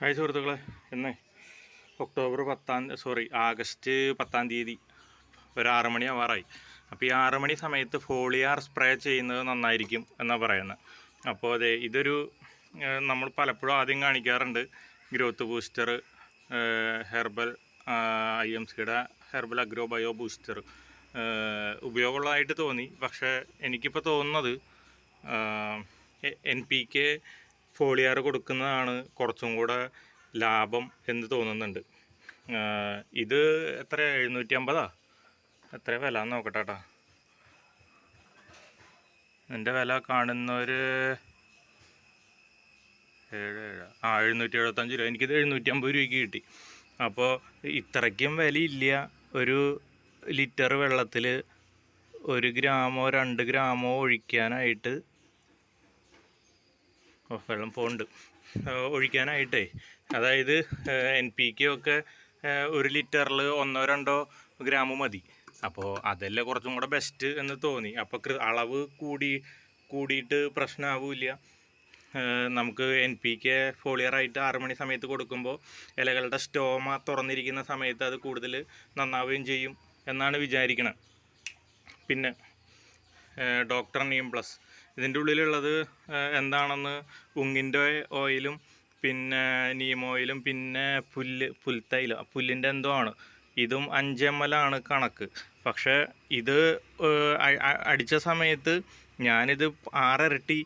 Hi സുഹൃത്തുക്കളെ. ഇന്ന് October പത്താം സോറി ആഗസ്റ്റ് പത്താം തീയതി ഒരു ആറ് മണി ആവാറായി. അപ്പോൾ ഈ ആറ് മണി സമയത്ത് ഫോളിയാർ സ്പ്രേ ചെയ്യുന്നത് നന്നായിരിക്കും എന്നാണ് പറയുന്നത് അപ്പോൾ അതെ ഇതൊരു നമ്മൾ പലപ്പോഴും ആദ്യം കാണിക്കാറുണ്ട്. Growth booster herbal I M സിയുടെ ഹെർബൽ അഗ്രോ ബയോ ബൂസ്റ്റർ ഉപയോഗമുള്ളതായിട്ട് തോന്നി. പക്ഷേ എനിക്കിപ്പോൾ തോന്നുന്നത് എൻ പി കെ ഫോളിയാർ കൊടുക്കുന്നതാണ് കുറച്ചും കൂടെ ലാഭം എന്ന് തോന്നുന്നുണ്ട്. ഇത് എത്ര? എഴുന്നൂറ്റി അമ്പതാ എത്ര വില നോക്കട്ടെ കേട്ടോ എന്റെ വില കാണുന്നവർ ഏഴ് ഏഴ്. ആ എഴുന്നൂറ്റി എഴുപത്തഞ്ച് രൂപ. എനിക്കിത് എഴുന്നൂറ്റി അമ്പത് രൂപയ്ക്ക് കിട്ടി. അപ്പോൾ ഇത്രയ്ക്കും വിലയില്ല. ഒരു ലിറ്റർ വെള്ളത്തിൽ ഒരു ഗ്രാമോ രണ്ട് ഗ്രാമോ ഒഴിക്കാനായിട്ട് വെള്ളം പോകുന്നുണ്ട് ഒഴിക്കാനായിട്ടേ. അതായത് എൻ പി ഒക്കെ ഒരു ലിറ്ററിൽ ഒന്നോ രണ്ടോ ഗ്രാം മതി. അപ്പോൾ അതല്ലേ കുറച്ചും കൂടെ ബെസ്റ്റ് എന്ന് തോന്നി. അപ്പോൾ അളവ് കൂടി കൂടിയിട്ട് പ്രശ്നമാവില്ല നമുക്ക് എൻ പി കെ ഫോളിയറായിട്ട് ആറ് മണി സമയത്ത് കൊടുക്കുമ്പോൾ ഇലകളുടെ സ്റ്റോമ തുറന്നിരിക്കുന്ന സമയത്ത് അത് കൂടുതൽ നന്നാവുകയും ചെയ്യും എന്നാണ് വിചാരിക്കണത് പിന്നെ ഡോക്ടർ നീം പ്ലസ് ഇതിന്റെ ഉള്ളിലുള്ളത് എന്താണെന്ന് ഉങ്ങിന്റെ ഓയിലും പിന്നെ നീം ഓയിലും പിന്നെ പുല്ല് പുൽത്തൈലും പുല്ലിന്റെ എന്തോ ആണ്. ഇതും അഞ്ച് എം എൽ ആണ് കണക്ക്. പക്ഷേ ഇത് അടിച്ച സമയത്ത് ഞാനിത് ആറിരട്ടി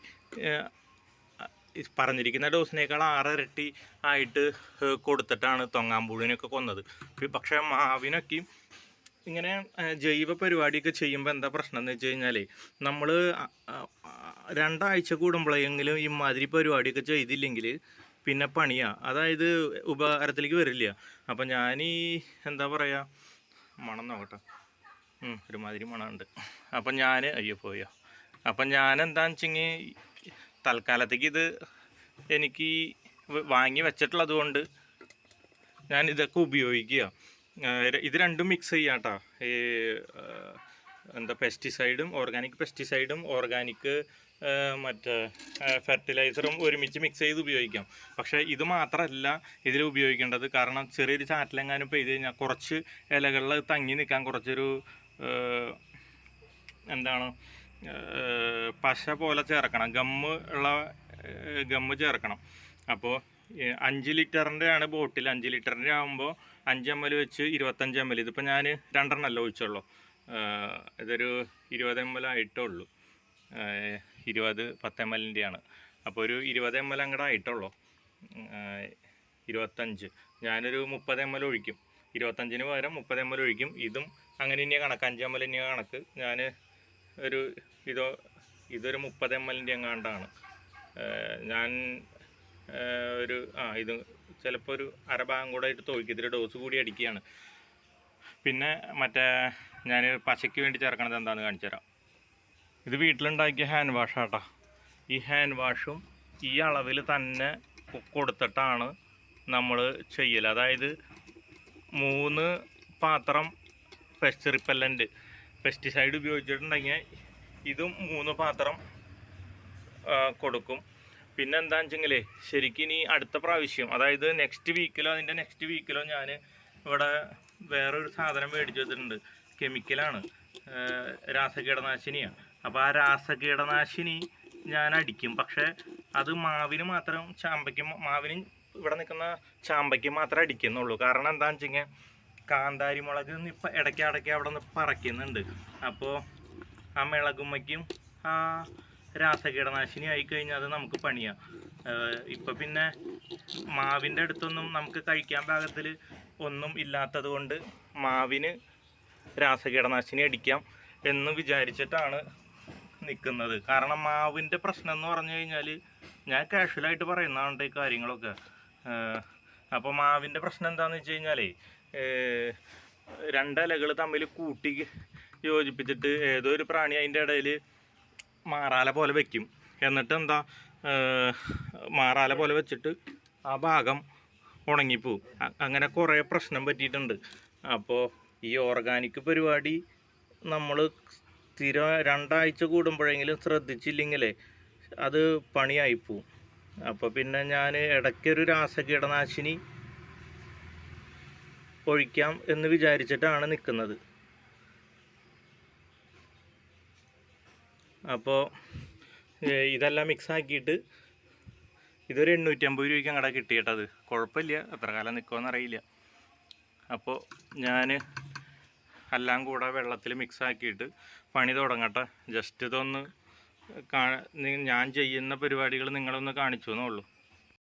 പറഞ്ഞിരിക്കുന്ന ഡോസിനേക്കാൾ ആറിരട്ടി ആയിട്ട് കൊടുത്തിട്ടാണ് തൊങ്ങാമ്പുഴുവിനൊക്കെ കൊന്നത്. പക്ഷേ മാവിനൊക്കെയും ഇങ്ങനെ ജൈവ പരിപാടിയൊക്കെ ചെയ്യുമ്പോൾ എന്താ പ്രശ്നം എന്ന് വെച്ച് കഴിഞ്ഞാൽ നമ്മൾ രണ്ടാഴ്ച കൂടുമ്പോഴെങ്കിലും ഈ മാതിരി പരിപാടിയൊക്കെ ചെയ്തില്ലെങ്കിൽ പിന്നെ പണിയാ. അതായത് ഉപകാരത്തിലേക്ക് വരില്ല. അപ്പം ഞാൻ ഈ എന്താ പറയുക മണം നോക്കട്ടെ. ഒരുമാതിരി മണമുണ്ട്. അപ്പം ഞാൻ അയ്യോ പോയോ. അപ്പം ഞാൻ എന്താണെന്ന് വെച്ചെങ്കിൽ തൽക്കാലത്തേക്ക് ഇത് എനിക്ക് വാങ്ങി വെച്ചിട്ടുള്ളത് കൊണ്ട് ഞാൻ ഇതൊക്കെ ഉപയോഗിക്കുക. ഇത് രണ്ടും മിക്സ് ചെയ്യാം കേട്ടോ ഈ എന്താ പെസ്റ്റിസൈഡും ഓർഗാനിക് പെസ്റ്റിസൈഡും ഓർഗാനിക് മറ്റേ ഫെർട്ടിലൈസറും ഒരുമിച്ച് മിക്സ് ചെയ്ത് ഉപയോഗിക്കാം. പക്ഷേ ഇത് മാത്രമല്ല ഇതിൽ ഉപയോഗിക്കേണ്ടത്. കാരണം ചെറിയൊരു ചാറ്റിലെങ്ങാനും പെയ്ത് കഴിഞ്ഞാൽ കുറച്ച് ഇലകളിൽ തങ്ങി നിൽക്കാൻ കുറച്ചൊരു എന്താണ് പശ പോലെ ചേർക്കണം. ഗമ്മ് ഉള്ള ഗമ്മ് ചേർക്കണം. അപ്പോൾ അഞ്ച് ലിറ്ററിന്റെ ആണ് ബോട്ടിൽ. അഞ്ച് ലിറ്ററിന്റെ ആകുമ്പോൾ അഞ്ച് എം എൽ വെച്ച് ഇരുപത്തഞ്ച് എം എൽ ഇതിപ്പോൾ ഞാൻ രണ്ടെണ്ണമല്ല ഒഴിച്ചുള്ളൂ? ഇതൊരു ഇരുപത് എം എൽ ആയിട്ടേ ഉള്ളൂ ഇരുപത് പത്ത് എം എല്ലിന്റെയാണ് അപ്പോൾ ഒരു ഇരുപത് എം എൽ അങ്ങോട്ട് ആയിട്ടുള്ളൂ ഇരുപത്തഞ്ച്. ഞാനൊരു മുപ്പത് എം എൽ ഒഴിക്കും. ഇരുപത്തഞ്ചിന് പകരം മുപ്പത് എം എൽ ഒഴിക്കും. ഇതും അങ്ങനെ തന്നെയാണ് കണക്ക് അഞ്ച് എം എൽ തന്നെയാണ് കണക്ക് ഞാൻ ഒരു ഇതോ ഇതൊരു മുപ്പത് എം എല്ലിന്റെ എങ്ങാണ്ടാണ് ഞാൻ ഒരു ആ ഇത് ചിലപ്പോൾ ഒരു അരഭാഗം കൂടെ ഇട്ട് തോൽക്കും ഇതിൽ ഡോസ് കൂടി അടിക്കുകയാണ്. പിന്നെ മറ്റേ ഞാൻ പശയ്ക്ക് വേണ്ടി ചേർക്കണത് എന്താണെന്ന് കാണിച്ചു തരാം. ഇത് വീട്ടിലുണ്ടാക്കിയ ഹാൻഡ് വാഷാട്ടാ ഈ ഹാൻഡ് വാഷും ഈ അളവിൽ തന്നെ കൊടുത്തിട്ടാണ് നമ്മൾ ചെയ്യൽ അതായത് മൂന്ന് പാത്രം പെസ്റ്റ് റിപ്പല്ലന്റ് പെസ്റ്റിസൈഡ് ഉപയോഗിച്ചിട്ടുണ്ടെങ്കിൽ ഇതും മൂന്ന് പാത്രം കൊടുക്കും. പിന്നെ എന്താണെന്ന് ശരിക്കും ഇനി അടുത്ത പ്രാവശ്യം അതായത് നെക്സ്റ്റ് വീക്കിലോ അതിന്റെ നെക്സ്റ്റ് വീക്കിലോ ഞാൻ ഇവിടെ വേറൊരു സാധനം മേടിച്ചു വെച്ചിട്ടുണ്ട്. കെമിക്കലാണ് രാസകീടനാശിനിയാണ് അപ്പോൾ ആ രാസകീടനാശിനി ഞാൻ അടിക്കും. പക്ഷേ അത് മാവിന് മാത്രം ചാമ്പയ്ക്ക് മാവിനും ഇവിടെ നിൽക്കുന്ന ചാമ്പയ്ക്ക് മാത്രമേ അടിക്കുന്നുള്ളൂ. കാരണം എന്താണെന്ന് വെച്ച് കാന്താരി മുളക് ഇപ്പം ഇടയ്ക്ക് ഇടയ്ക്ക് അവിടെ നിന്ന് പറക്കുന്നുണ്ട്. അപ്പോൾ ആ മിളകുമ്മയ്ക്കും ആ രാസകീടനാശിനി ആയി കഴിഞ്ഞാൽ അത് നമുക്ക് പണിയാം. ഇപ്പൊ പിന്നെ മാവിന്റെ അടുത്തൊന്നും നമുക്ക് കഴിക്കാൻ പാകത്തിൽ ഒന്നും ഇല്ലാത്തത് കൊണ്ട് മാവിന് രാസകീടനാശിനി അടിക്കാം എന്ന് വിചാരിച്ചിട്ടാണ് നിൽക്കുന്നത് കാരണം മാവിന്റെ പ്രശ്നം എന്ന് പറഞ്ഞു കഴിഞ്ഞാൽ ഞാൻ കാഷ്വലായിട്ട് പറയുന്നതാണ് ഈ കാര്യങ്ങളൊക്കെ. അപ്പോൾ മാവിന്റെ പ്രശ്നം എന്താണെന്ന് വെച്ച് കഴിഞ്ഞാലേ രണ്ടിലകൾ തമ്മിൽ കൂട്ടി യോജിപ്പിച്ചിട്ട് ഏതോ ഒരു പ്രാണി അതിന്റെ ഇടയിൽ മാറാല പോലെ വെക്കും. എന്നിട്ട് എന്താ മാറാല പോലെ വെച്ചിട്ട് ആ ഭാഗം ഉണങ്ങിപ്പോവും. അങ്ങനെ കുറേ പ്രശ്നം പറ്റിയിട്ടുണ്ട്. അപ്പോൾ ഈ ഓർഗാനിക് പരിപാടി നമ്മൾ സ്ഥിരം രണ്ടാഴ്ച കൂടുമ്പോഴെങ്കിലും ശ്രദ്ധിച്ചില്ലെങ്കിലേ അത് പണിയായിപ്പോവും. അപ്പോൾ പിന്നെ ഞാൻ ഇടയ്ക്കൊരു രാസകീടനാശിനി ഒഴിക്കാം എന്ന് വിചാരിച്ചിട്ടാണ് നിൽക്കുന്നത്. അപ്പോൾ ഇതെല്ലാം മിക്സ് ആക്കിയിട്ട് ഇതൊരു എണ്ണൂറ്റമ്പത് രൂപയ്ക്ക് അങ്ങടെ കിട്ടിയിട്ടത് കുഴപ്പമില്ല എത്ര കാലം നിൽക്കുമെന്ന് അറിയില്ല അപ്പോൾ ഞാൻ എല്ലാം കൂടെ വെള്ളത്തിൽ മിക്സ് ആക്കിയിട്ട് പണി തുടങ്ങട്ടെ ജസ്റ്റ് ഇതൊന്ന് ഞാൻ ചെയ്യുന്ന പരിപാടികൾ നിങ്ങളൊന്ന് കാണിച്ചു എന്നേ ഉള്ളൂ.